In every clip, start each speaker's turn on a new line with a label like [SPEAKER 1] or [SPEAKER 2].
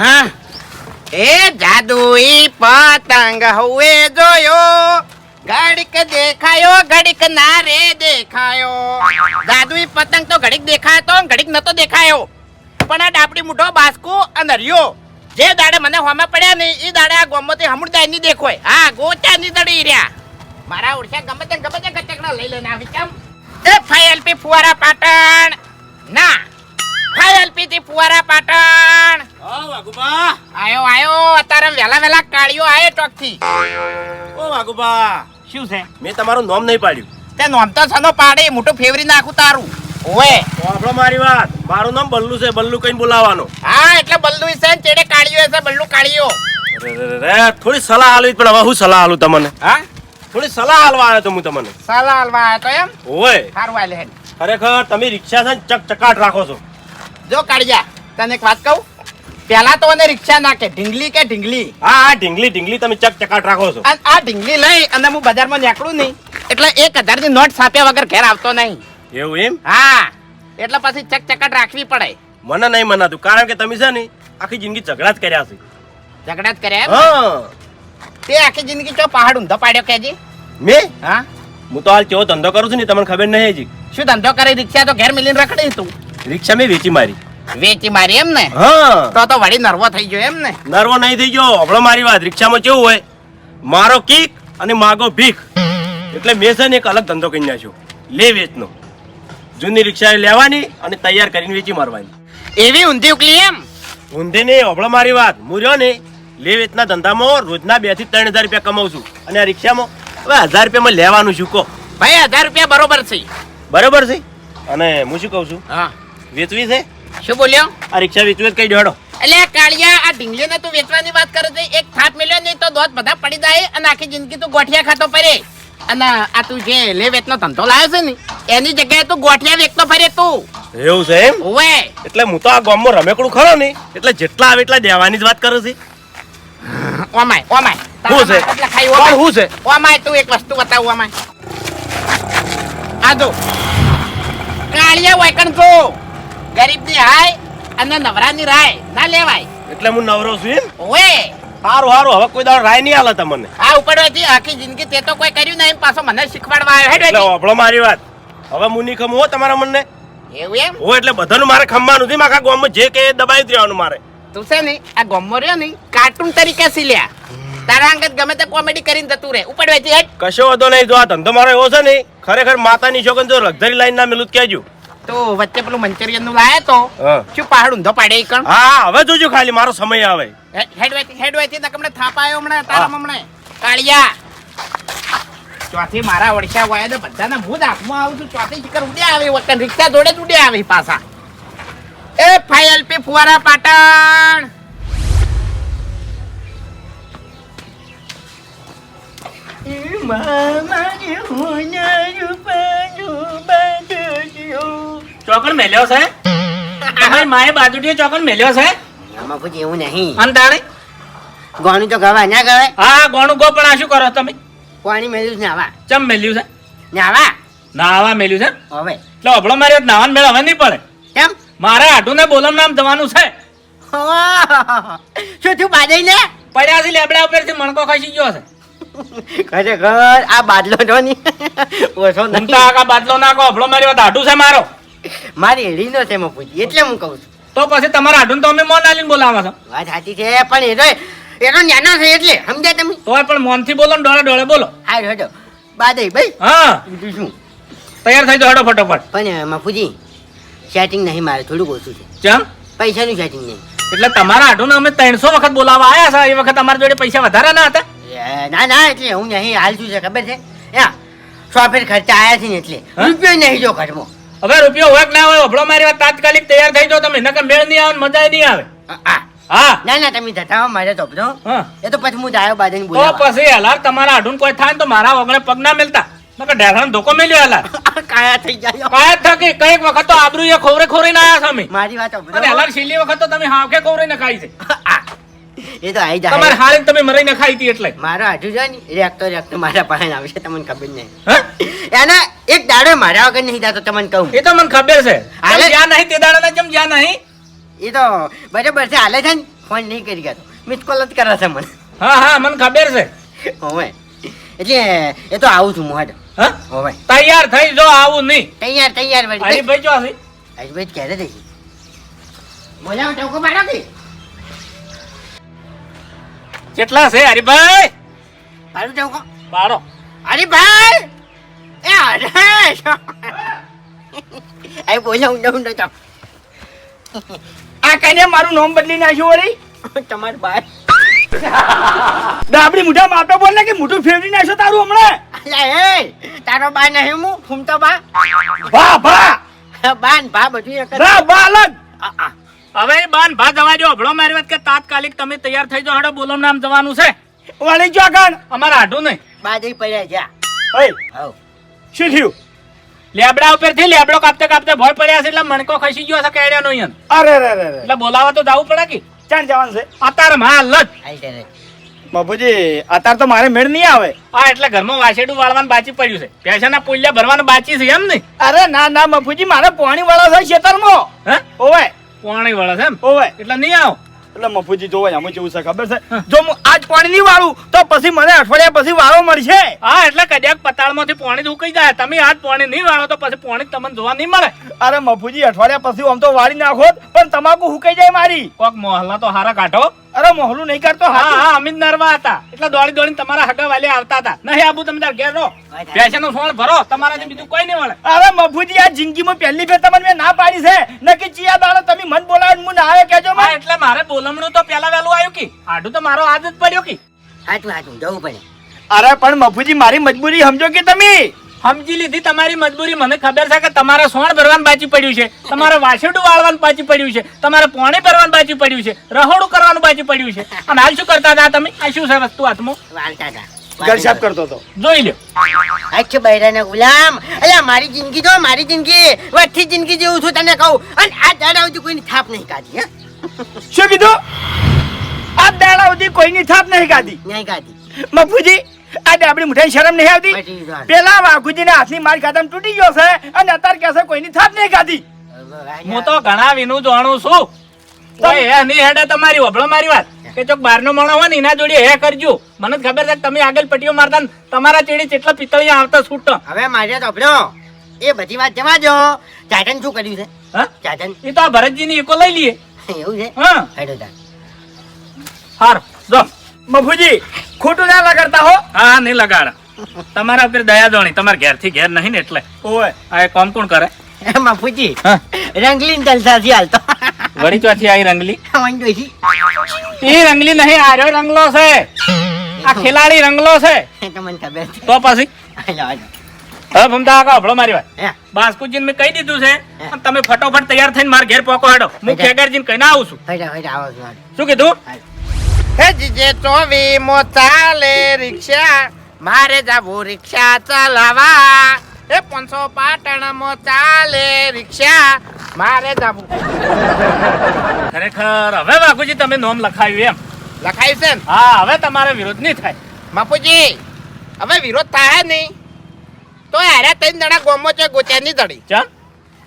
[SPEAKER 1] હા? એ જાદુઈ પતંગ હવે જોયો, ઘડીક દેખાયો, ઘડીક ના રે દેખાયો. જાદુઈ પતંગ તો ઘડીક દેખાયો તો ઘડીક નતો દેખાયો. પણ આ ડાપડી મુઠો બાસ્કુ અને રિયો જે દાડે મને હોમે પડ્યા ને એ દાડે આ ગોમતી હમુરદાયની દેખોય. હા ગોચા ની દડી રહ્યા. મારા ઓળખ્યા ગમે તે ગમે તે કચકડા લઈ લેને આવી કેમ? એ ફાઈએલપી ફુવારા પાટણ. ના પાટણ.
[SPEAKER 2] હા વાઘુબા.
[SPEAKER 1] આયો આયો અત્યારે વેલા વેલા કાળિયો આયો ચોકથી
[SPEAKER 2] ઓ વાઘુબા.
[SPEAKER 1] શું છે?
[SPEAKER 2] મેં તમારું નામ નહીં પાડ્યું.
[SPEAKER 1] તે નોમ તો સનો પાડી મોટું ફેવરી નાખું તારું. ઓએ
[SPEAKER 2] આપણો મારી વાત. મારું નામ બલ્લુ છે બલ્લુ કઈ બોલાવાનો
[SPEAKER 1] હા એટલે બલ્લુ છે ને ચેડે કાળિયો છે બલ્લુ કાળિયો
[SPEAKER 2] રે થોડી સલાહ આલવી પણ હવે હું સલાહ આલું તમને?
[SPEAKER 1] હા?
[SPEAKER 2] થોડી સલાહ હાલવા આવ્યો તો હું તમને.
[SPEAKER 1] સલાહ હલવા આવ્યો તો એમ?
[SPEAKER 2] ઓય
[SPEAKER 1] સારું વાલે
[SPEAKER 2] ખરેખર તમે રિક્ષા છે ને ચક ચકાટ રાખો છો.
[SPEAKER 1] જો કાળિયા તને એક વાત કહું? પેલા તો મને રિક્ષા નાખે ઢીંગલી કે ઢીંગલી?
[SPEAKER 2] હા હા ઢીંગલી ઢીંગલી તમે ચક ચકાટ રાખો છો.
[SPEAKER 1] અને આ ઢીંગલી લઈ અને હું બજારમાં નીકળું નહીં. એટલે એક હજારની નોટ છાપ્યા વગર ઘેર આવતો નહીં.
[SPEAKER 2] એવું એમ?
[SPEAKER 1] હા એટલે પછી ચક ચકાટ રાખવી પડે.
[SPEAKER 2] મને નહીં મનાતું કારણ કે તમે છે ને આખી જિંદગી ઝઘડા જ કર્યા છે.
[SPEAKER 1] ઝઘડા જ કર્યા?
[SPEAKER 2] હા.
[SPEAKER 1] તે આખી જિંદગી ચો પહાડ ઊંધો પાડ્યો કેજી
[SPEAKER 2] મે?
[SPEAKER 1] હા.
[SPEAKER 2] હું તો હાલ કેવો ધંધો કરું છું ને તમને ખબર નહીં હજી.
[SPEAKER 1] શું ધંધો કરી? રિક્ષા તો ઘેર મિલીને રખડી તું.
[SPEAKER 2] રિક્ષા મેં વેચી મારી.
[SPEAKER 1] વેચી મારી એમ ને?
[SPEAKER 2] હા.
[SPEAKER 1] તો તો વળી નર્વો થઈ ગયો એમ ને?
[SPEAKER 2] નર્વો નહીં થઈ ગયો. હમણાં મારી વાત. રિક્ષામાં કેવું હોય? મારો કિક અને માગો ભીખ. એટલે મેં છે ને એક અલગ ધંધો કરી નાખ્યો. લે વેચનો. જૂની રિક્ષા લેવાની અને તૈયાર કરીને વેચી મારવાની.
[SPEAKER 1] એવી ઊંધી ઉકલી એમ?
[SPEAKER 2] ઊંધી ને હમણાં મારી વાત. હું રહ્યો ને લે વેચના ધંધામાં રોજના બેથી ત્રણ હજાર રૂપિયા કમાઉં છું. અને આ રિક્ષામાં હવે હજાર રૂપિયામાં લેવાનું શું કહો.
[SPEAKER 1] ભાઈ હજાર રૂપિયા બરોબર છે.
[SPEAKER 2] બરોબર છે? અને હું શું કહું છું?
[SPEAKER 1] હા.
[SPEAKER 2] વેચવી છે?
[SPEAKER 1] શું બોલ્યો?
[SPEAKER 2] આ રિક્ષા વેચવી કઈ જોડો
[SPEAKER 1] એટલે આ કાળિયા આ ઢીંગલીને તું વેચવાની વાત કરે છે. એક થાપ મેલ્યો નહીં તો દોત બધા પડી જાય અને આખી જિંદગી તું ગોઠિયા ખાતો ફરે. અને આ તું જે લે વેચનો ધંધો લાવ્યો છે ને એની જગ્યાએ તું ગોઠિયા વેચતો ફરે તું.
[SPEAKER 2] એવું છે એમ?
[SPEAKER 1] ઓવે
[SPEAKER 2] એટલે હું તો આ ગામમાં રમેકડું ખરો ને એટલે જેટલા આવે એટલા દેવાની જ વાત કરું છું.
[SPEAKER 1] Oh my oh my.
[SPEAKER 2] શું છે?
[SPEAKER 1] Oh my.
[SPEAKER 2] શું છે?
[SPEAKER 1] ઓમાય તું એક વસ્તુ બતાવ ઓમાય. આ જો. કાળિયા વાયકણ જો. ગરીબની હાય અને નવરાની રાય. ના લેવાય.
[SPEAKER 2] એટલે હું નવરો છું એમ?
[SPEAKER 1] ઓએ.
[SPEAKER 2] સારું સારું હવે કોઈ દાડો રાય નહીં આલે તમને.
[SPEAKER 1] આ ઉપડવાથી આખી જિંદગી તે તો કોઈ કર્યું નહીં પાછો મને શીખવાડવા આવ્યો. હેડ
[SPEAKER 2] એટલે. ઓભળો મારી વાત. હવે હું નહીં ખમું હો તમારા મનને?
[SPEAKER 1] એવું એમ?
[SPEAKER 2] હો એટલે બધાનું મારે ખમવાનું નથી આખા ગામમાં જે કે દબાઈ જ રહેવાનું મારે.
[SPEAKER 1] તું છે ને આ ગોમો રહ્યો નહીં કાર્ટૂન તરીકે સીલ્યા તારા અંગત ગમે તે કોમેડી કરીને જતું રહે. ઉપડવાથી હેડ
[SPEAKER 2] કશો વધો નહીં જો આ ધંધો મારો એવો છે નહીં ખરેખર માતાની છોકન જો લક્ઝરી લાઈન ના મિલું કહેજો.
[SPEAKER 1] તો વચ્ચે પેલું મંચુરિયનનું લાયા તો? શું પહાડ ઊંધો પાડે કણ?
[SPEAKER 2] હા હવે જોજો ખાલી મારો સમય આવે.
[SPEAKER 1] હેડ વેચી હેડ વેચી તક હમણાં થાપ આવ્યો હમણાં તારા હમણાં. કાળિયા. ચોથી મારા ઓળખ્યા હોય તો બધાને હું જ હાથમાં આવું છું. ચોથી ચિકર ઉડે આવે વચ્ચે રિક્ષા જોડે જ ઉડે આવે પાછા. એ ફાઈએલપી ફુવારા પાટણ.
[SPEAKER 3] ચોકન મેલ્યો છે? તમારી માએ બાજુટીએ ચોકન મેલ્યો છે?
[SPEAKER 4] આમાં પછી એવું નહીં.
[SPEAKER 3] અંતાણે
[SPEAKER 4] ગોણું તો ગવા ના ગવાય?
[SPEAKER 3] હા ગોણું ગો પણ આ શું કરો તમે?
[SPEAKER 4] પાણી મેલ્યું છે નાવા
[SPEAKER 3] ચમ મેલ્યું છે?
[SPEAKER 4] નાવા
[SPEAKER 3] નાવા મેલ્યું છે?
[SPEAKER 4] હવે.
[SPEAKER 3] એટલે અભળો મારે નાવાનું મેળ હવે નહીં પડે.
[SPEAKER 4] કેમ?
[SPEAKER 3] મારે આટું ને બોલમ નામ જવાનું છે!
[SPEAKER 4] શું થયું બાજાઈ લે?
[SPEAKER 3] પડ્યા છે લેબડા ઉપરથી મણકો ખસી ગયો છે.
[SPEAKER 4] ખરેખર આ બાદલો તો નહીં. ઓછો નહીં.
[SPEAKER 3] આખા બાદલો નાખો અભળો મારી વાત આટું છે મારો.
[SPEAKER 4] મારી એડી છે એમાં પૂછી એટલે હું કહું છું.
[SPEAKER 3] તો પછી તમારા આટું તો અમે મોન આલીને બોલાવા છો.
[SPEAKER 4] વાત સાચી છે પણ એ તો એ નાનો છે એટલે સમજ્યા તમે
[SPEAKER 3] તોય પણ મોનથી બોલો ને ડોળે ડોળે બોલો.
[SPEAKER 4] હા હેડો. બાદે ભાઈ.
[SPEAKER 3] હા.
[SPEAKER 4] બીજું શું?
[SPEAKER 3] તૈયાર થઈ જાઓ હેડો ફટોફટ.
[SPEAKER 4] પણ મફુજી સેટિંગ નહીં મારે થોડુંક ઓછું છે.
[SPEAKER 3] ચમ?
[SPEAKER 4] પૈસાનું સેટિંગ નહીં.
[SPEAKER 3] એટલે તમારા આટું અમે ત્રણસો વખત બોલાવા આવ્યા છે એ વખત અમારા જોડે પૈસા વધારા ના હતા?
[SPEAKER 4] ના ના એટલે હું નહીં હાલ શું છે ખબર છે? સોફેર ખર્ચા આવ્યા છે ને એટલે? રૂપિયો નહીં જો ઘરમાં.
[SPEAKER 3] હવે રૂપિયો હોય ના હોય અભળો મારી વાત તાત્કાલિક તૈયાર થઈ જાવ તમે. નકર મેળ નહીં આવે મજા નહીં આવે. હા.
[SPEAKER 4] ના ના તમે જતા મારે તો બધો એ તો પછી હું જાયો બાજુ
[SPEAKER 3] તો પછી હલાર તમારા આઢું કોઈ થાય ને તો મારા વગણે પગ ના મેલતા. નકર ઢેસણ ધોકો મેલ્યો હલાર.
[SPEAKER 4] કાયા થઈ જાય.
[SPEAKER 3] કાય થકી કંઈક વખત તો આબરૂ એ ખોરે આયા અમે
[SPEAKER 4] મારી વાત
[SPEAKER 3] અને હલાર છેલ્લી વખત તો તમે હાવકે ખોરીને ખાઈ છે.
[SPEAKER 4] એ તો આઈ
[SPEAKER 3] તમારે
[SPEAKER 4] જાય
[SPEAKER 3] હારીને તમે મરીને ખાઈ હતી એટલે.
[SPEAKER 4] મારો હાથું છે ને રેકતો રેકતો મારા પાસે આવશે તમને ખબર નહીં.
[SPEAKER 3] હા?
[SPEAKER 4] એક દાડો મારા વગર નહીં જાતો તમને કહું.
[SPEAKER 3] એ તો મને ખબર છે.
[SPEAKER 4] હાલે-
[SPEAKER 3] જ્યાં નહીં તે દાડાના જેમ જ્યાં નહીં?
[SPEAKER 4] એ તો બરાબર છે હાલે છે ને ફોન નહીં કરી ગયા મિસ કોલ જ કરે છે મને.
[SPEAKER 3] હા હા મને ખબર છે.
[SPEAKER 4] હોવે. એટલે એ તો આવું છું મોઢ
[SPEAKER 3] હા?
[SPEAKER 4] હવે.
[SPEAKER 3] તૈયાર થઈ જો આવું નહીં.
[SPEAKER 4] તૈયાર તૈયાર
[SPEAKER 3] હરીભાઈ છે
[SPEAKER 4] હરીભાઈ ક્યારે દઈશ બોલાવો ટોકો મારો કે
[SPEAKER 3] કેટલા છે હરીભાઈ?
[SPEAKER 4] જવું ટોકો
[SPEAKER 3] બારો
[SPEAKER 4] હરિભાઈ! એ હરેશ! એ બોલાવું દઉં તો
[SPEAKER 5] આ કઈને મારું નામ બદલી નાખ્યું વળી?
[SPEAKER 4] તમાર બાય
[SPEAKER 5] ડાબડી મુઠા માપે બોલ ને કે મોટું ફેરવી નાખ્યો તારું હમણાં?
[SPEAKER 4] અલ્યા એ તારો બા નહીં હું ફૂમતો બા.
[SPEAKER 5] બા
[SPEAKER 4] બા ને ભા બધું એક
[SPEAKER 5] બા
[SPEAKER 4] આ, આ.
[SPEAKER 3] હવે બાન ભા જવા દો હભળો મારી વાત કે તાત્કાલિક તમે તૈયાર થઈ જાઓ. હાડો બોલમ નામ જવાનું છે.
[SPEAKER 5] વળી જો આગળ.
[SPEAKER 3] અમારે આઢું નહીં.
[SPEAKER 4] બાજી પડ્યા જા
[SPEAKER 5] ઓય
[SPEAKER 4] હવ.
[SPEAKER 5] શું થયું?
[SPEAKER 3] લેબડા ઉપરથી લેબડો કાપતે કાપતે ભોય પડ્યા છે એટલે મણકો ખસી ગયો છે કેડ્યો નો યન
[SPEAKER 5] અરે રે રે
[SPEAKER 3] એટલે બોલાવા તો જાવું પડે કે?
[SPEAKER 5] ચાણ જવાનું છે?
[SPEAKER 3] અત્યારે હાલ જ
[SPEAKER 4] આઈ
[SPEAKER 5] બાપુજી અતાર તો મારે મેળ નહીં આવે.
[SPEAKER 3] હા એટલે ઘરમાં વાસેડું વાળવાનું બાચી પડ્યું છે. પૈસાના પુલ્યા ભરવાનું બાચી છે એમ નહીં
[SPEAKER 5] અરે ના ના બાપુજી મારે પાણી વાળા છે ખેતરમાં.
[SPEAKER 3] હે?
[SPEAKER 5] ઓવે.
[SPEAKER 3] પાણી વાળા છે એમ?
[SPEAKER 5] ઓવે
[SPEAKER 3] એટલે નહીં આવો.
[SPEAKER 5] એટલે મફુજી જોવાય આમાં જેવું છે ખબર છે? જો હું આજ પાણી નહીં વાળું તો પછી મને અઠવાડિયા પછી વાળો મળશે.
[SPEAKER 3] હા એટલે કદાચ પતાળમાંથી પાણી ઉકાઈ જાય. તમે આજ પાણી નહીં વાળો તો પછી પાણી તમને જોવા નહીં મળે.
[SPEAKER 5] અરે મફુજી અઠવાડિયા પછી આમ તો વાળી નાખો પણ તમાકુ હુકાઈ જાય મારી.
[SPEAKER 3] કોક મોહલ્લા તો હારા કાઢો.
[SPEAKER 5] અરે મોહલું નહીં કરતો
[SPEAKER 3] હા હા. અમિત નરવા હતા. એટલે દોડી દોડીને તમારા હગા વાલે આવતા હતા. નહીં આબુ તમે તાર ઘેર રહો. પૈસાનો સોણ ભરો તમારાથી બીજું કોઈ નહીં મળે
[SPEAKER 5] અરે મફુજી આ જિંદગીમાં પહેલી ફેર તમને મેં ના પાડી છે. નક્કી ચિયા દાડો તમે મન બોલાવીને હું ના આવે કેજો મને
[SPEAKER 3] એટલે મારે બોલમણું તો પેલા વેલું આવ્યું કે. આડું તો મારો આદત પડ્યો કે.
[SPEAKER 4] હાટું હાટું જવું પડે.
[SPEAKER 5] અરે પણ મફુજી મારી મજબૂરી સમજો કે તમે?
[SPEAKER 3] સમજી લીધી? તમારી મજબૂરી. મને ખબર છે કે તમારે સોણ ભરવાનું બાચી પડ્યું છે. તમારે વાસેડું વાળવાનું બાચી પડ્યું છે. તમારે પોણી ભરવાનું બાચી પડ્યું છે. રહોડું કરવાનું બાચી પડ્યું છે. અને હાલ શું કરતા હતા તમે? આ શું છે વસ્તુ હાથમાં?
[SPEAKER 4] વાળતા હતા.
[SPEAKER 5] ઘર સાફ કરતો હતો.
[SPEAKER 3] જોઈ લ્યો.
[SPEAKER 4] અચ્છા બૈરાના ગુલામ. અલ્યા મારી જિંદગી તો મારી જિંદગી. વચ્ચે જિંદગી જેવું છું તને કહું. અને આ દાડા સુધી કોઈની થાપ નહીં કાઢી હે?
[SPEAKER 5] શું કીધું? આ દાડા સુધી કોઈની થાપ નહીં કાઢી
[SPEAKER 4] નહીં કાઢી
[SPEAKER 5] મફુજી આ ડાબડી મુઠાઈ શરમ નહીં આવતી. પેલા વાઘુજીના હાથની માર ખાતા તૂટી ગયો છે અને અત્યારે કહે છે કોઈની થાપ નહીં ખાધી.
[SPEAKER 3] હું તો ઘણા વિનું જાણું છું. કોઈ એની હેડે તમારી વભળો મારી વાત. કે ચોક બહારનો માણસ હોય ને એના જોડે હે કરજો. મને ખબર છે તમે આગળ પટીઓ મારતા તમારા ચેડી કેટલા પિત્તળી આવતા છૂટો.
[SPEAKER 4] હવે મારે તો એ બધી વાત જવા દો. ચાટન શું કર્યું છે?
[SPEAKER 3] હા?
[SPEAKER 4] ચાટન
[SPEAKER 3] એ તો આ ભરતજીની એકો લઈ લઈએ.
[SPEAKER 4] એવું છે?
[SPEAKER 3] હા.
[SPEAKER 4] હેડો
[SPEAKER 3] હાર જો.
[SPEAKER 5] મફુજી ખોટું ના લગાડતા હો.
[SPEAKER 3] હા હા નહીં લગાડ. તમારા ઉપર દયા દોણી. તમારા ઘેરથી ઘેર નહીં ને એટલે.
[SPEAKER 5] ઓય.
[SPEAKER 3] આ કોમ કોણ કરે? હા.
[SPEAKER 4] રંગલીન જલસાથી હાલતો.
[SPEAKER 3] વળી ચોથી આવી રંગલી? એ રંગલી નહીં આર્યો રંગલો છે. આ ખેલાડી રંગલો છે.
[SPEAKER 4] તો મને ખબર છે.
[SPEAKER 3] તો પછી. હવે ભમતા કાકા હભળો મારી વાત.
[SPEAKER 4] હે,
[SPEAKER 3] બાસ્કુજીને મેં કહી દીધું છે તમે ફટોફટ તૈયાર થઈને મારા ઘેર પોકો હેડો. હું ખેગરજીને કહીને આવું છું. શું કીધું?
[SPEAKER 1] હે જીજે ચોવી મો ચાલે રિક્ષા. મારે જવું રિક્ષા ચલાવા એ પાંચસો પાટણ મો ચાલે રિક્ષા. મારે જવું.
[SPEAKER 3] ખરેખર હવે બાપુજી તમે નોમ લખાયું એમ.
[SPEAKER 1] લખાયું છે ને?
[SPEAKER 3] હા હવે તમારે વિરોધ નહીં થાય.
[SPEAKER 1] બાપુજી હવે વિરોધ થાય નહીં. તો હારે ત્રણ જણા ગોમો છે ગોચેની દડી
[SPEAKER 3] ચાલ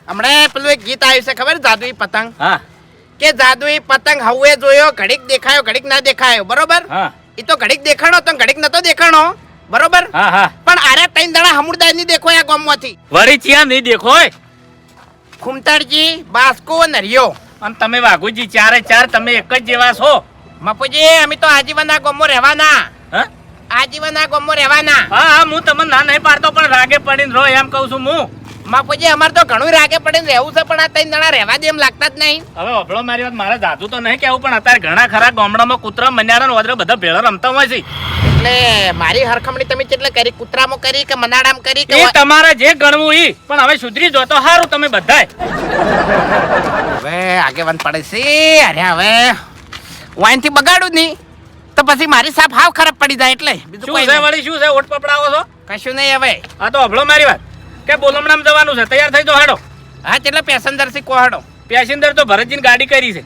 [SPEAKER 1] હમણાં પેલું એક ગીત આવ્યું છે ખબર જાદુઈ પતંગ?
[SPEAKER 3] હા.
[SPEAKER 1] કે જાદુઈ પતંગ હવે જોયો ઘડીક દેખાયો ઘડીક ના દેખાયો બરોબર?
[SPEAKER 3] હા.
[SPEAKER 1] એ તો ઘડીક દેખાણો તો ઘડીક નતો દેખાણો બરોબર?
[SPEAKER 3] હા હા.
[SPEAKER 1] પણ આરે ત્રણ જણા હમુરદાયની દેખો આ ગામમાંથી.
[SPEAKER 3] વળી ચિયા નહીં દેખો હોય
[SPEAKER 1] ખુમતરજી બાસ્કો નરિયો
[SPEAKER 3] અને તમે વાઘુજી ચારે ચાર તમે એક જ જેવા છો.
[SPEAKER 1] મપુજી અમે તો આજીવન આ ગામમાં રહેવાના.
[SPEAKER 3] હા?
[SPEAKER 1] આજીવન આ ગામમાં રહેવાના.
[SPEAKER 3] હા હા હું તમને ના નહીં પાડતો પણ રાગે પડીને રહો એમ કહું છું હું.
[SPEAKER 1] મપુજી અમારે તો ઘણું રાગે પડીને રહેવું છે પણ આ ત્રણ જણા રહેવા દે એમ લાગતા જ નહીં.
[SPEAKER 3] હવે અભળો મારી વાત મારે જાતું તો નહીં કેવું પણ અત્યારે ઘણા ખરા ગામડામાં કૂતરા મન્યારા ને વદરે બધા ભેળા રમતા હોય છે.
[SPEAKER 1] એટલે મારી હરખમણી તમે કેટલે કરી? કૂતરામાં કરી કે મનાડામ કરી કે
[SPEAKER 3] તમારે જે ગણવું ઈ પણ હવે સુધરી જો તો સારું તમે બધાય.
[SPEAKER 1] હવે આગેવાન પડે છે. અરે હવે વાઈનથી બગાડું નહીં. તો પછી મારી સાફ હાવ ખરાબ પડી જાય એટલે. બીજું
[SPEAKER 3] શું છે વળી શું છે? ઓટ પપડાવો છો?
[SPEAKER 1] કશું નહીં હવે.
[SPEAKER 3] આ તો અભળો મારી વાત. કે બોલમણામાં જવાનું છે? તૈયાર થઈ તો હાડો.
[SPEAKER 1] હા એટલે પેસેન્જરથી કોહડો
[SPEAKER 3] પેસેન્જર તો ભરતજીની ગાડી કરી છે.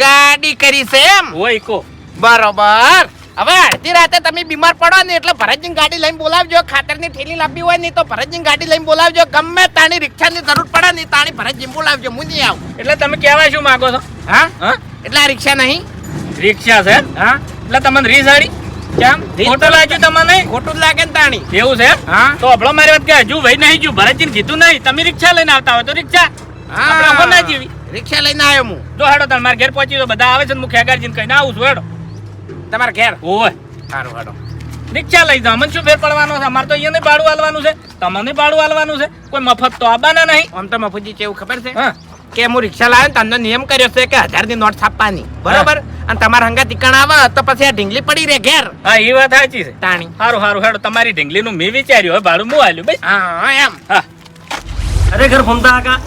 [SPEAKER 1] ગાડી કરી છે એમ?
[SPEAKER 3] હોય કો.
[SPEAKER 1] બરોબર. હવે અડધી રાતે તમે બીમાર પડો ને એટલે ભરતજી ગાડી લઈને બોલાવજો. ખાતરની થેલી લાવવી હોય ને તો ભરતજી ગાડી લઈને બોલાવજો. ગમે તાણી રિક્ષાની જરૂર પડે ને તાણી ભરતજી બોલાવજો. હું નહીં આવું.
[SPEAKER 3] એટલે તમે કહેવાય શું માંગો છો?
[SPEAKER 1] હા?
[SPEAKER 3] હા?
[SPEAKER 1] એટલે આ રિક્ષા નહીં?
[SPEAKER 3] રિક્ષા છે? હા? એટલે તમને રીસ આડી કેમ? ખોટો લાગ્યું તમને?
[SPEAKER 1] ખોટું લાગે ને તાણી.
[SPEAKER 3] એવું છે?
[SPEAKER 1] હા.
[SPEAKER 3] તો હભળો મારી વાત કે હજુ ભાઈ નહીં જો ભરતજીને કીધું નહીં. તમે રિક્ષા લઈને આવતા હોય તો રિક્ષા. આપણે ના જેવી.
[SPEAKER 1] રિક્ષા લઈને આવ્યો હું.
[SPEAKER 3] જો હેડો તમે મારા ઘેર પહોંચી તો બધા આવે છે ને હું ખેગારજીને કહીને આવું છું. હેડો.
[SPEAKER 1] તમારા ઘેર?
[SPEAKER 3] ઓય
[SPEAKER 1] સારું હાડો.
[SPEAKER 3] રિક્ષા લઈ જાઓ. મને શું ફેર પડવાનો છે? અમારે તો અહીંયા ભાડું હાલવાનું છે. તમને ભાડું હાલવાનું છે? કોઈ મફત તો આવવાના નહીં.
[SPEAKER 1] આમ તો કેવું ખબર છે?
[SPEAKER 3] હા.
[SPEAKER 1] કે હું રિક્ષા લાવ્યો ને તમને નિયમ કર્યો છે કે હજારની નોટ છાપવાની. બરોબર? અને તમારા હંગા ટીકણ આવે તો પછી આ ઢીંગલી પડી રહે ઘેર.
[SPEAKER 3] હા એ વાત સાચી છે.
[SPEAKER 1] તાણી.
[SPEAKER 3] સારું સારું હેડો તમારી ઢીંગલીનું મેં વિચાર્યું. હવે ભાડું હું આલ્યું ભાઈ
[SPEAKER 1] હા એમ.
[SPEAKER 3] હા.
[SPEAKER 2] ઘર ફમતા કાકા.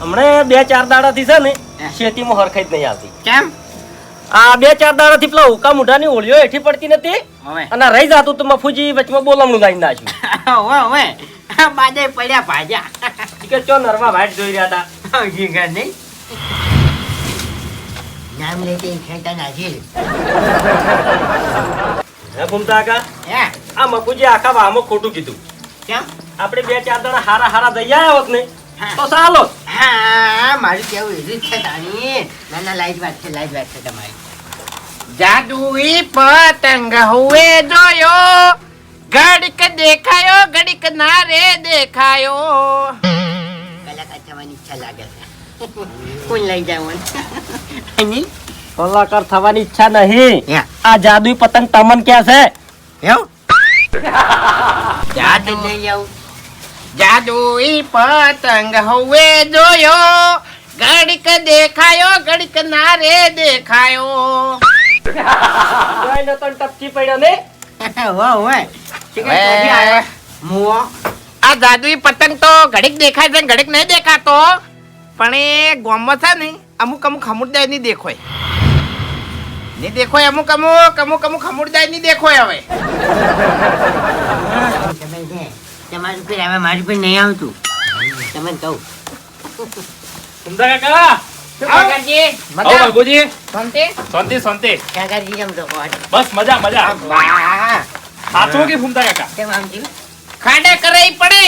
[SPEAKER 2] હમણાં બે ચાર દાડાથી છે ને
[SPEAKER 4] ખેતીમાં
[SPEAKER 2] શેતીમાં હરખાઈ જ નહીં આવતી.
[SPEAKER 4] કેમ?
[SPEAKER 2] આ બે ચાર દાડાથી પેલા હુકા મુઢાની ઓળીઓ હેઠી પડતી નથી અને રહી જાતું તો મફુજી વચમાં બોલમણું ગાઈ નાખ્યું.
[SPEAKER 4] હવે હવે. બાજે પડ્યા ભાજા.
[SPEAKER 2] કે ચો નરવા વાટ જોઈ રહ્યા હતા
[SPEAKER 4] ઘર નહીં. નામ લેતે ખેતા નાખી
[SPEAKER 2] હે ફમતા કા
[SPEAKER 4] હે?
[SPEAKER 2] આ મકુજી આખા વામો ખોટું કીધું.
[SPEAKER 4] કેમ?
[SPEAKER 2] આપણે બે ચાર દાડા હારા હારા દઈ આવ્યા હોત ને. તો ચાલો.
[SPEAKER 4] હા મારું કેવું એવી છે તાણી. ના ના લાઈટ વાત છે લાઈટ વાત છે તમારી.
[SPEAKER 1] જાદુઈ પતંગ હુએ જોયો. ઘડીક દેખાયો ઘડીક ના રે દેખાયો.
[SPEAKER 4] થવાની ઈચ્છા લાગે છે. કોણ લઈ જાવ નહીં
[SPEAKER 2] કલાકાર થવાની ઈચ્છા નહીં. આ જાદુ પતંગ તમન ક્યાં છે?
[SPEAKER 1] જાદુઈ પતંગ હવે જોયો. ગડક દેખાયો ગડક ના રે દેખાયો
[SPEAKER 2] ટપકી પડ્યો ને.
[SPEAKER 4] વાહ વાહ. મુઓ
[SPEAKER 1] આ જાદુઈ પતંગ તો ઘડીક દેખાય છે ને ઘડીક નહીં દેખાતો. પણ એ ગોમમાં છે ને અમુક અમુક સમુદાય નહીં દેખોય. નહીં દેખોય અમુક અમુક અમુક અમુક સમુદાય નહીં દેખોય હવે.
[SPEAKER 4] તમારું પર હવે મારું પર નહીં આવતું. તમે કહું.
[SPEAKER 3] સુંદર કાકા. બસ મજા મજા. સાચું કે ફૂમતા કાકા?
[SPEAKER 4] કેમ આમ થયું?
[SPEAKER 1] ખાડા કરાઈ પડે.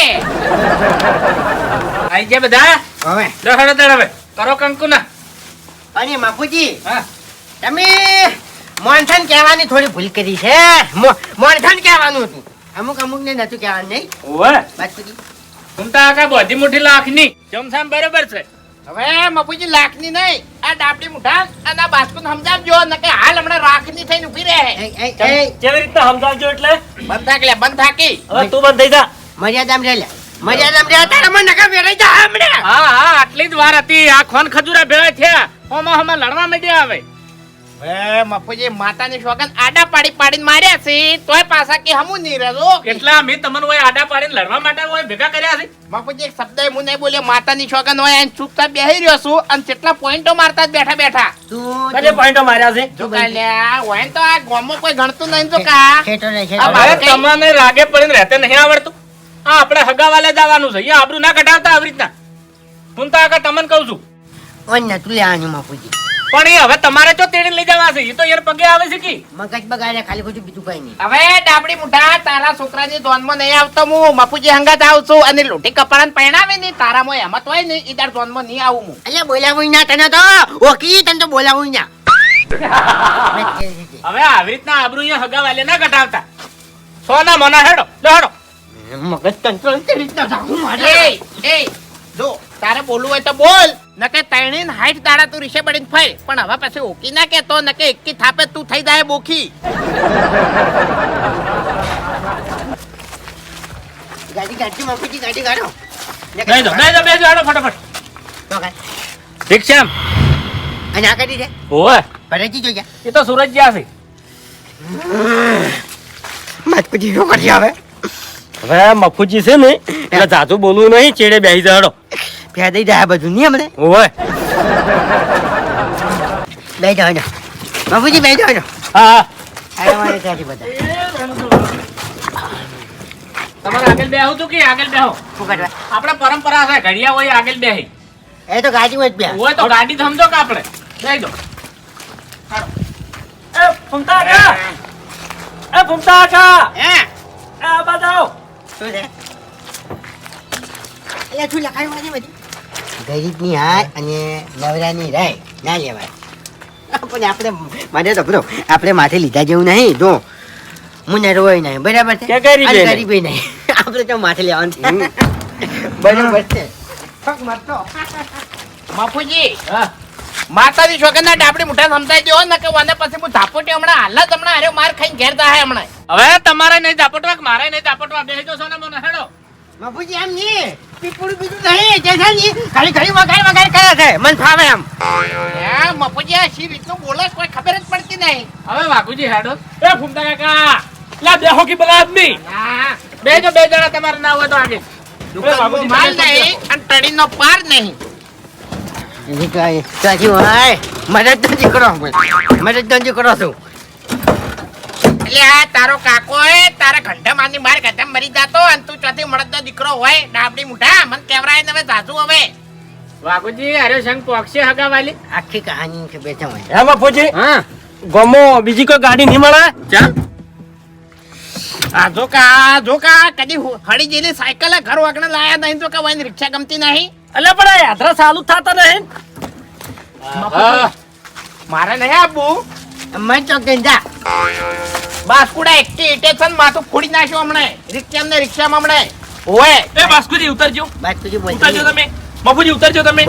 [SPEAKER 3] આઈ ગયા બધા?
[SPEAKER 4] હવે.
[SPEAKER 3] લો હેડો હવે. કરો કંકુના
[SPEAKER 4] અને બાપુજી
[SPEAKER 3] હા.
[SPEAKER 4] તમે મોનથન કહેવાની થોડી ભૂલ કરી છે. મોનથન કહેવાનું હતું. અમુક અમુક ને નતું કહેવાનું નહીં?
[SPEAKER 3] ઓવે.
[SPEAKER 4] બાપુજી
[SPEAKER 3] તો કાકા બધી મુઠી લાખની. જમસામ બરોબર છે.
[SPEAKER 1] હવે મપુજી લાખની નહીં આ ડાબડી મુઠા અને આ બાસ્કુન સમજાવજો નકે હાલ હમણાં રાખની થઈને ઊભી રહે.
[SPEAKER 2] કેવી રીતે સમજાવજો એટલે?
[SPEAKER 1] બંધ થાક લે બંધ થાકી.
[SPEAKER 2] હવે તું બંધ થઈ જા.
[SPEAKER 4] મર્યાદામાં રહે લે. મર્યાદામાં રહે તારે મને નકા વેરાઈ જા હમણે.
[SPEAKER 3] હા હા આટલી જ વાર હતી. આ ખોન ખજુરા ભેળા થયા. હોમાં હોમાં લડવા માંડ્યા હવે.
[SPEAKER 1] હવે મપુજી માતાની સોગન આડા પાડી પાડીને માર્યા છે. તોય પાછા કે હમું નહીં રહેજો.
[SPEAKER 3] કેટલા મેં તમને હોય આડા પાડીને લડવા માટે હોય ભેગા કર્યા છે?
[SPEAKER 1] મપુજી એક શબ્દ હું નહીં બોલ્યો. માતાની સોગન હોય અને ચૂપચાપ બેહી રહ્યો છું અને કેટલા પોઈન્ટો મારતા જ બેઠા બેઠા.
[SPEAKER 4] તું
[SPEAKER 2] પોઈન્ટો માર્યા છે?
[SPEAKER 1] જો કાલ્યા હોય તો આ ગામમાં કોઈ ગણતું નહીં તો કા.
[SPEAKER 4] ખેતો રહે છે
[SPEAKER 1] આ
[SPEAKER 3] હવે
[SPEAKER 1] બાળક કઈ-
[SPEAKER 3] તમને રાગે પડીને રહેતે નહીં આવડતું? આ આપણે હગાવાલે જવાનું છે. અહીંયા આબરૂ ના કઢાવતા આવી રીતના. હું તો આગળ તમને કહું છું.
[SPEAKER 4] ઓન નતું લેવાનું બાપુજી
[SPEAKER 3] પણ એ હવે તમારે તો તેડી લઈ જવા છે એ તો યાર પગે આવે છે કે?
[SPEAKER 4] મગજ બગાડે ખાલી ખોટું બીજું કઈ નહીં.
[SPEAKER 1] હવે ડાબડી મુઠા તારા છોકરાની દોનમાં નહીં આવતો હું. બાપુજી હંગાત આવું છું અને લોટી કપડાને પહેણાવે તારા તારામાં હેમત હોય નહીં એ તાર દોનમાં નહીં આવું હું.
[SPEAKER 4] અલ્યા બોલાવું ના તને તો ઓકી તને તો બોલાવું ના.
[SPEAKER 3] હવે આવી રીતના આબરૂ અહીંયા હગાવાલે ના કઢાવતા. સોના મોના હેડો લો હેડો.
[SPEAKER 4] મગજ કંટ્રોલ રીતના મારે.
[SPEAKER 1] એ જો તારે બોલવું હોય તો બોલ. નકે તૈણીન હાઈટ દાડા તું રીશે પડીને ફઈ પણ હવે પછી ઓકી ના કે તો નકે એકી થાપે તું થઈ જાય બોખી.
[SPEAKER 4] ગાડી ગાડી બાપુજી ગાડી ગાડો.
[SPEAKER 3] બેજો બેજો બેજો હેડો ફટાફટ.
[SPEAKER 4] તો કાંઈ.
[SPEAKER 3] રિક્ષામ
[SPEAKER 4] અને આ કરી દે
[SPEAKER 3] ઓય
[SPEAKER 4] ભરતજી જોઈ
[SPEAKER 3] એ તો સુરત ગયા છે.
[SPEAKER 4] બાપુજી શું કરશે આવે.
[SPEAKER 2] હવે મફુજી છે ને એટલે જાજુ બોલવું નહીં ચેડે બેસી જાડો
[SPEAKER 4] ફેર દઈ જાય બધું નહીં હમણે?
[SPEAKER 2] ઓય.
[SPEAKER 4] બે જાવ જાઓ. બાપુજી બે જાવ જાઓ.
[SPEAKER 2] હા
[SPEAKER 4] આ અમારે ત્યાંથી બધા.
[SPEAKER 3] તમારે આગળ બેહું તું કે આગળ બેહો? આપણા પરંપરા છે ઘડિયા હોય આગળ બેહી.
[SPEAKER 4] એ તો ગાડી જ બે
[SPEAKER 3] હોય તો ગાડી સમજો કે આપણે. બેહી
[SPEAKER 2] એ ફમતા કા એ ફમતા કા એ આ બાજુ આવો.
[SPEAKER 4] શું છે? એટલે શું લખાયું આજે બધી? ગરીબની હાય અને નવરાની રાય. ના લેવાય પણ આપણે મને તો બરો આપણે માથે લીધા જેવું નહીં જો. હું નરવોય નહીં. બરાબર છે?
[SPEAKER 3] કે નહીં.
[SPEAKER 4] ગરીબે આપણે તો માથે લેવાનું છે. બરાબર છે.
[SPEAKER 1] બાપુજી
[SPEAKER 3] હા.
[SPEAKER 1] માતાજી છોકરના ડાબડી મુઠા સમજાઈ દો ને કે વાને પછી હું ધાપોટી હમણાં હાલ જ હમણાં અરે માર ખાઈને ઘેર જાય હમણાં.
[SPEAKER 3] હવે તમારે નહીં ઝાપટવા મારે નહીં ઝાપટવા? બેસી જો સોના મને હેડો
[SPEAKER 4] બાપુજી એમ નહીં. પીપળું બીજું નહીં જે ખાલી ખાલી વગાડ વગાડ કરે છે. મન ફાવે એમ.
[SPEAKER 1] હે, શી રીતનું બોલે કોઈ ખબર જ પડતી નહીં.
[SPEAKER 3] હવે વાઘુજી હેડો. એ ફૂમતા કાકા લા બેહો કી બલા આદમી બે જો બે જણા તમારે ના હોય તો આગે
[SPEAKER 1] દુકાનનો માલ નહીં અને ટણીનો પાર નહીં.
[SPEAKER 4] સાચી હોય મદદ નથી કરો મદદ નથી કરો છું
[SPEAKER 1] એટલે આ તારો કાકો હે તારા ઘંટા માની માર ઘંટા મરી જાતો અને તું ચોથી મળદનો દીકરો હોય ડાબડી મુઠા મન કેવરાય ને હવે જાજુ હવે.
[SPEAKER 3] વાઘુજી અરે સંગ પોક્ષે હગા વાલી
[SPEAKER 4] આખી કહાની કે બેઠા હોય.
[SPEAKER 2] હે બાપુજી.
[SPEAKER 3] હા.
[SPEAKER 2] ગમો બીજી કોઈ ગાડી નહીં મળે?
[SPEAKER 3] ચા
[SPEAKER 1] આ જો કા જો કા કદી હળી જેલી સાયકલ ઘર વાગણે લાયા નહીં તો કે વાઈન રિક્ષા ગમતી નહીં.
[SPEAKER 2] અલે પણ આ યાત્રા ચાલુ જ થતા નહીં.
[SPEAKER 3] હા.
[SPEAKER 1] મારે નહીં આપવું.
[SPEAKER 4] મન તો ગંજા
[SPEAKER 1] બાસ્કુડા એકટી ઇટેશન માથું ફોડી નાખ્યો હમણે. રિક્ષા ને રિક્ષામાં હમણે. ઓએ
[SPEAKER 3] એ બાસ્કુજી ઉતરજો.
[SPEAKER 4] બાસ્કુજી બોલતો
[SPEAKER 3] ઉતરજો તમે. બાપુજી ઉતરજો તમે.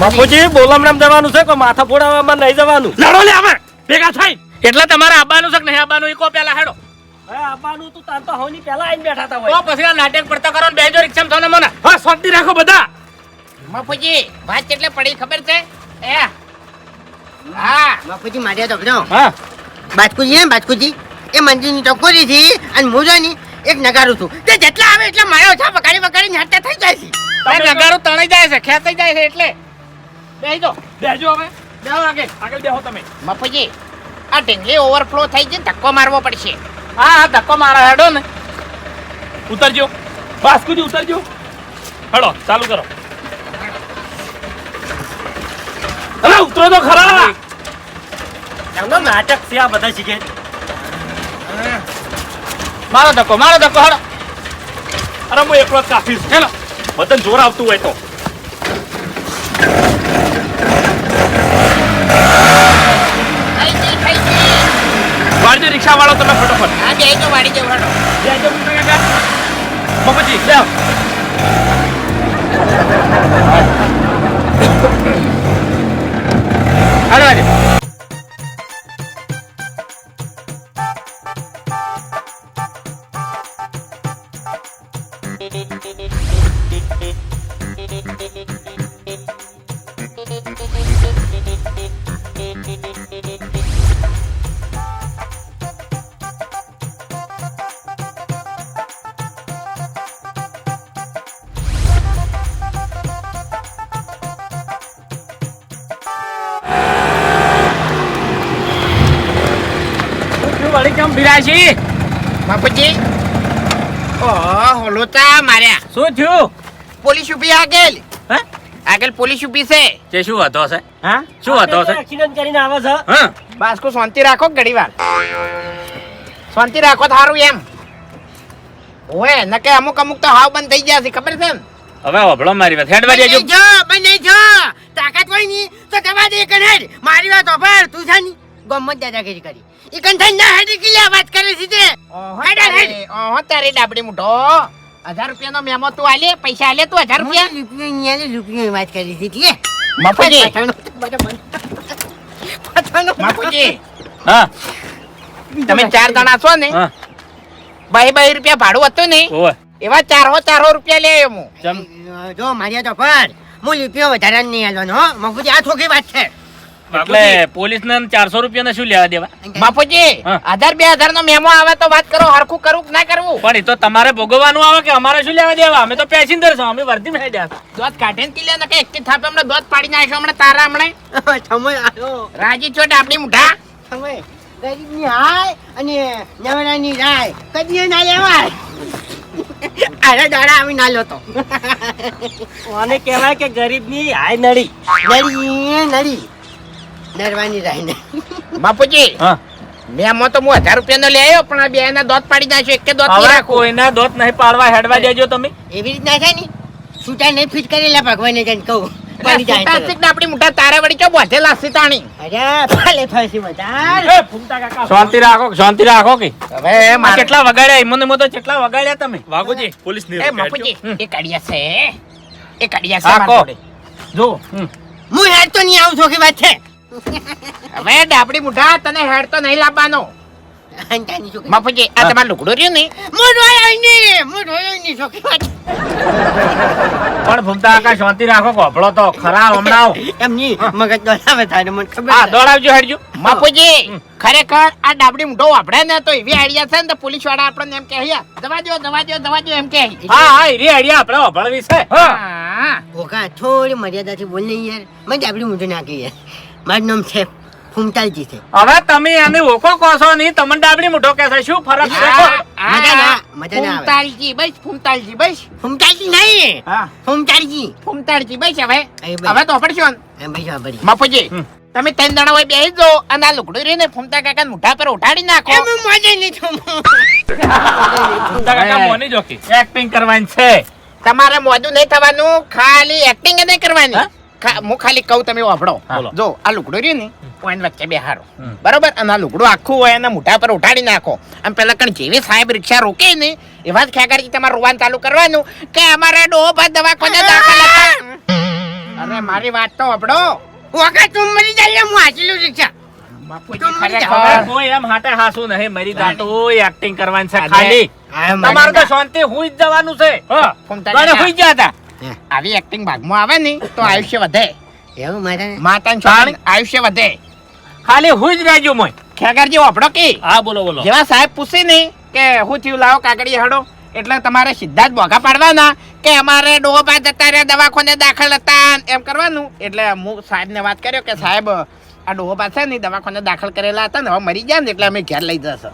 [SPEAKER 2] બાપુજી બોલમણામ જવાનું છે કે માથા ફોડાવવામાં નહીં જવાનું?
[SPEAKER 3] લડો લે અમે ભેગા થઈ. એટલે તમારે આવવાનું છે કે નહીં આવવાનું એ કો પેલા હેડો.
[SPEAKER 2] આવવાનું તું તાર તો હોની પહેલા આવીને બેઠા હોય.
[SPEAKER 3] તો પછી આ નાટક પડતા કરો ને બેજો રિક્ષામાં થો મને. હા શાંતિ રાખો બધા.
[SPEAKER 1] મફુજી વાત કેટલે પડી ખબર છે? એ. હા.
[SPEAKER 4] બાપુજી માર્યા તો
[SPEAKER 3] હા.
[SPEAKER 4] બાજકુજી ને બાજકુજી? એ મંદિરની ટકોરી થી અને મોજાની એક નગારું છું. તે જેટલા આવે એટલા મારા ઓછા વગાડી વગાડી હાથતા થઈ જાય છે.
[SPEAKER 3] નગારું તણાઈ જાય છે ખેંચાઈ જાય છે એટલે. બેસી જો બેસજો હવે. બેહો આગળ આગળ બેહો તમે.
[SPEAKER 1] મફજી આ ઢીંગલી ઓવરફ્લો થઈ છે ધક્કો મારવો પડશે.
[SPEAKER 3] હા હા ધક્કો મારો હેડો ને. ઉતરજો. બાસ્કુજી ઉતરજો. હેડો ચાલુ કરો. અરે ઉતરો તો ખરા.
[SPEAKER 2] એમનો નાટક છે આ બધા શીખે.
[SPEAKER 3] મારો ધક્કો મારો ધક્કો હેડો અરે હું એકલો કાફી છું હેલો. બધાને જોર આવતું હોય તો.
[SPEAKER 1] થઈ ગઈ
[SPEAKER 3] વાળજો રિક્ષા વાળો તમે ફટોફટ.
[SPEAKER 1] હા બે તો વાડી જવું હેડો
[SPEAKER 3] બેસજો ઉતરો કાકા બાપુજી હાલો. શું થયું?
[SPEAKER 1] પોલીસ ઊભી આગળ
[SPEAKER 3] હે?
[SPEAKER 1] આગળ પોલીસ ઊભી છે.
[SPEAKER 3] તે શું હતો છે
[SPEAKER 1] હા?
[SPEAKER 3] શું હતો છે
[SPEAKER 2] એક્સિડન્ટ કરીને આવે છે.
[SPEAKER 3] હા.
[SPEAKER 1] બાસ્કો શાંતિ રાખો ઘડી વાર શાંતિ રાખો થારું એમ. ઓએ નકે અમુક અમુક તો હાવ બંધ થઈ ગયા છે ખબર છે ને
[SPEAKER 3] હવે હોભળો મારી વાત. હેડ દેજો
[SPEAKER 4] બંને જો બંને જો. તાકાત હોયની તો દવા દે કનેડ મારી વાત ઓફર તું છે ની. ગમત દાદાગીરી કરી. ઈ કંઠન ના હેડી કિલ્લા વાત કરે છે તે.
[SPEAKER 1] ઓહો
[SPEAKER 4] હેડ, હેડ.
[SPEAKER 1] તારી- ઓહો તારી ડાબડી મૂઢો. હજાર રૂપિયાનો મેમો તું આલે પૈસા આલે તું હજાર રૂપિયા.
[SPEAKER 4] વાત કરી કે
[SPEAKER 1] મફુજી. મફુજી
[SPEAKER 3] હા.
[SPEAKER 1] તમે ચાર જણા છો ને બાઈ બાઈ રૂપિયા ભાડું હતું ને એવા ચારો ચારો રૂપિયા લે હું.
[SPEAKER 4] જો મારી તો પર હું રૂપિયો વધારે નહીં આલવાનો હો. મફુજી આ છોકરી વાત છે.
[SPEAKER 3] એટલે પોલીસ ને ચારસો રૂપિયા ને શું લેવા દેવા?
[SPEAKER 1] બાપુજી હજાર બે હજાર નો મેમો આવે તો વાત કરો હરખું કરું ના કરવું
[SPEAKER 3] પણ એ તો તમારે ભોગવવાનું આવે કે અમારે શું લેવા દેવા? અમે તો પેસેન્જર છો અમે વર્ધી માં હેડ્યા
[SPEAKER 1] દોત કાઢે ને કિલ્યા નકે એક થાપે હમણાં દોત પાડી નાખ્યો હમણાં તારા હમણાં.
[SPEAKER 4] સમય આવ્યો.
[SPEAKER 1] રાજી છોટ આપણી મુઠા
[SPEAKER 4] સમય. ગરીબની હાય અને નવરાની રાય. કદી ના લેવાય. અરે દાડા આવી ના લો તો.
[SPEAKER 2] મને કહેવાય કે ગરીબની હાય નડી
[SPEAKER 4] નડી નડી નરવાની રાઈને
[SPEAKER 1] બાપુજી
[SPEAKER 3] હા.
[SPEAKER 1] મેમો તો હું હજાર રૂપિયા નો લે આવ્યો પણ આ બે એના દોત પાડી નાખ્યો એક દોત નહીં
[SPEAKER 3] રાખો
[SPEAKER 1] રાખું
[SPEAKER 3] કોઈના દોત નહીં પાડવા હેડવા દેજો તમે.
[SPEAKER 4] એવી રીતના થાય ને? છૂટા નહીં ફિટ કરેલા ભગવાને જઈને કહું. પડી જાય
[SPEAKER 1] ડાબડી મુઠા તારે વળી ચો બોધે લાસી તાણી
[SPEAKER 4] અરે
[SPEAKER 3] એ, ફૂમતા કાકા શાંતિ રાખો શાંતિ રાખો કે.
[SPEAKER 1] હવે
[SPEAKER 3] આ કેટલા વગાડ્યા એમને મો તો કેટલા વગાડ્યા તમે?
[SPEAKER 2] વાઘુજી પોલીસ
[SPEAKER 1] એ બાપુજી એ કડિયા છે એ કડિયા છે
[SPEAKER 3] હા,
[SPEAKER 1] મારા જોડે.
[SPEAKER 3] જો.
[SPEAKER 4] હું હેડ તો નહીં આવું છો કે વાત છે.
[SPEAKER 1] હવે ડાબડી મુઢા તને હેડ તો નહીં લાવવાનો. મફુજી આ તમારું લુકડું રહ્યું ને
[SPEAKER 4] હું રોયો નહીં, હું રોયો નહીં, છોકરી વાત
[SPEAKER 3] પણ ભૂમતા કાકા શાંતિ રાખો કોપડો તો ખરા હમણાં.
[SPEAKER 4] એમની મગજ દોડાવે થાય મને ખબર
[SPEAKER 3] હા દોડાવજો હેડજો
[SPEAKER 1] બાપુજી ખરેખર આ ડાબડી મૂટો વાપરે ને તો એવી આઈડિયા છે ને તો પોલીસવાળા આપણને એમ કહે દવા દો દવા દો દવા દો એમ કે
[SPEAKER 3] હા હા એરી આઈડિયા આપણે વાપરવી છે હા
[SPEAKER 1] હા.
[SPEAKER 4] ઓકા થોડી મર્યાદાથી બોલ ને યાર મને ડાબડી મોઢું નાખી યાર મારું નામ છે ફૂમતાલજી છે
[SPEAKER 3] હવે તમે એને ઓકો કહો છો નહીં તમને ડાબડી મુઠો કહે છે? શું ફરક છે?
[SPEAKER 4] મજા ના- મજા ના આવે.
[SPEAKER 1] બસ ફૂમતાલજી બસ.
[SPEAKER 4] ફૂમતાલજી નહીં.
[SPEAKER 3] હા.
[SPEAKER 4] ફૂમતાલજી.
[SPEAKER 1] ફૂમતાલજી બસ હવે. હવે તો પડશો.
[SPEAKER 4] એમ ભાઈ સાંભળી
[SPEAKER 1] મફુજી તમે ત્રણ જણા હોય બેસી દો અને આ લુગડું રહીને ફૂમતા કાકા મુઠા પર ઉઠાડી નાખો.
[SPEAKER 4] એમ હું મજા નહીં છું
[SPEAKER 3] ફૂમતા કાકા મોની જોકી એક્ટિંગ કરવાની છે.
[SPEAKER 1] તમારે મોજું નહીં થવાનું ખાલી એક્ટિંગ નહીં કરવાની.
[SPEAKER 3] હા?
[SPEAKER 1] ખાલી કહું તમે
[SPEAKER 3] વાપડો
[SPEAKER 1] જો આ લુગડું રહ્યું ને પોઈન્ટ વચ્ચે
[SPEAKER 3] બેહારો
[SPEAKER 1] બરોબર? અને આ લુકડું આખું હોય એના મુઠા પર ઉઠાડી નાખો. અને પેલા કણ જેવી સાહેબ રિક્ષા રોકે ને એવા જ કરી તમારે રોવાનું ચાલુ કરવાનું કે અમારે ડોહો પર દવાખાને દાખલ હતા. અરે મારી વાત તો વાપડો
[SPEAKER 4] ઓકા તું મરી જાય હું હાચેલું રિક્ષા.
[SPEAKER 1] તમારું
[SPEAKER 4] તો મરી
[SPEAKER 1] ખરેખર.
[SPEAKER 3] હવે કોઈ એમ હાટે હાસું નહીં મરી જાતો એક્ટિંગ કરવાની છે
[SPEAKER 1] અરે,
[SPEAKER 3] ખાલી.
[SPEAKER 4] આ મારી
[SPEAKER 3] તમારે તો શાંતિ હું જ જવાનું છે. ગયા હતા
[SPEAKER 1] આવી એક્ટિંગ ભાગમાં આવે ને તો આયુષ્ય વધે.
[SPEAKER 4] એવું મારે?
[SPEAKER 1] માતા છોકરી આયુષ્ય વધે.
[SPEAKER 3] ખાલી હું જ રહેજો મોય.
[SPEAKER 1] ખેગરજી વાપડો કે?
[SPEAKER 3] હા બોલો બોલો.
[SPEAKER 1] જેવા સાહેબ પૂછે ને કે હું થયું લાવો કાગડી હડો. એટલે તમારે સીધા જ બોગા પાડવાના કે અમારે ડોબા જતા રહ્યા દવાખાને દાખલ હતા એમ કરવાનું. એટલે હું સાહેબને વાત કર્યો કે સાહેબ આ ડોહો પાસે ને દવાખાને દાખલ કરેલા હતા ને હવે મરી ગયા ને એટલે અમે ઘેર લઈ જશો.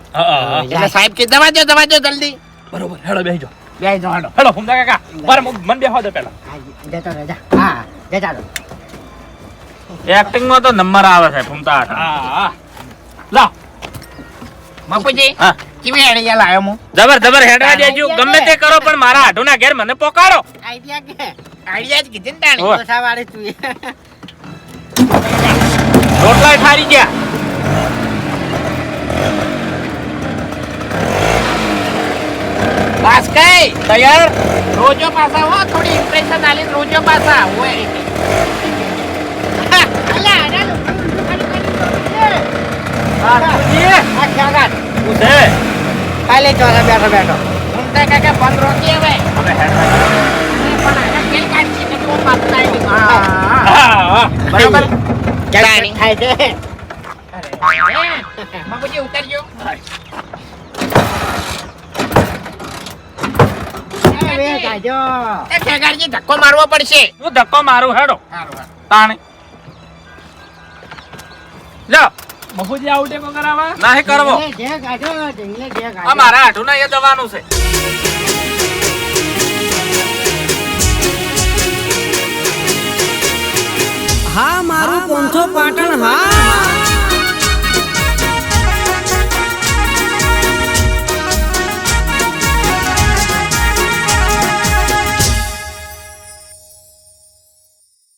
[SPEAKER 1] એટલે સાહેબ કે દવા દો દવા દો જલ્દી.
[SPEAKER 3] બરોબર હેડો
[SPEAKER 1] બેસી જાઓ. હડો
[SPEAKER 3] હેડો ફૂમતા કાકા મારે મન બેહવા દો પેલા
[SPEAKER 4] જતો રહે જા. હા જતા રહો.
[SPEAKER 3] એક્ટિંગમાં તો નંબર આવે છે ફૂમતા કાકા લાવ
[SPEAKER 1] બાપુજી
[SPEAKER 3] હા.
[SPEAKER 1] કેવી આઈડિયા લાવ્યો હું?
[SPEAKER 3] જબર જબર હેડવા દેજો. ગમે તે કરો પણ મારા હાડુના ઘેર મને પોકારો
[SPEAKER 4] આઈડિયા કે?
[SPEAKER 1] આઈડિયા જ કીધી ને તાણી
[SPEAKER 3] ઓય.
[SPEAKER 4] ઓછા તું.
[SPEAKER 3] રોટલા ઠારી ગયા.
[SPEAKER 1] બસ કઈ
[SPEAKER 3] તૈયાર
[SPEAKER 1] રોજો પાસા હો થોડી ઇમ્પ્રેશન આલી રોજો પાસા હોય
[SPEAKER 4] ખાલી ચોરા બેઠો બેઠો.
[SPEAKER 1] ઘૂમતા કાકા બંધ રોકી હવે.
[SPEAKER 3] હવે
[SPEAKER 1] બરોબર?
[SPEAKER 4] થાય છે?
[SPEAKER 1] બાપુજી ઉતરજો.
[SPEAKER 4] હવે કાઢો
[SPEAKER 1] એ ખેગારજી ધક્કો મારવો પડશે.
[SPEAKER 3] હું ધક્કો મારું હેડો.
[SPEAKER 1] હારું, હારું.
[SPEAKER 3] તાણે. લો. બહુજી આઉટ એકો કરાવા નહીં કરવો.
[SPEAKER 4] જે કાઢો જંગલે જે
[SPEAKER 3] આ
[SPEAKER 4] કાઢો
[SPEAKER 3] મારા હાડુના એ જવાનું છે.
[SPEAKER 6] હા મારું પોંથો પાટણ હા.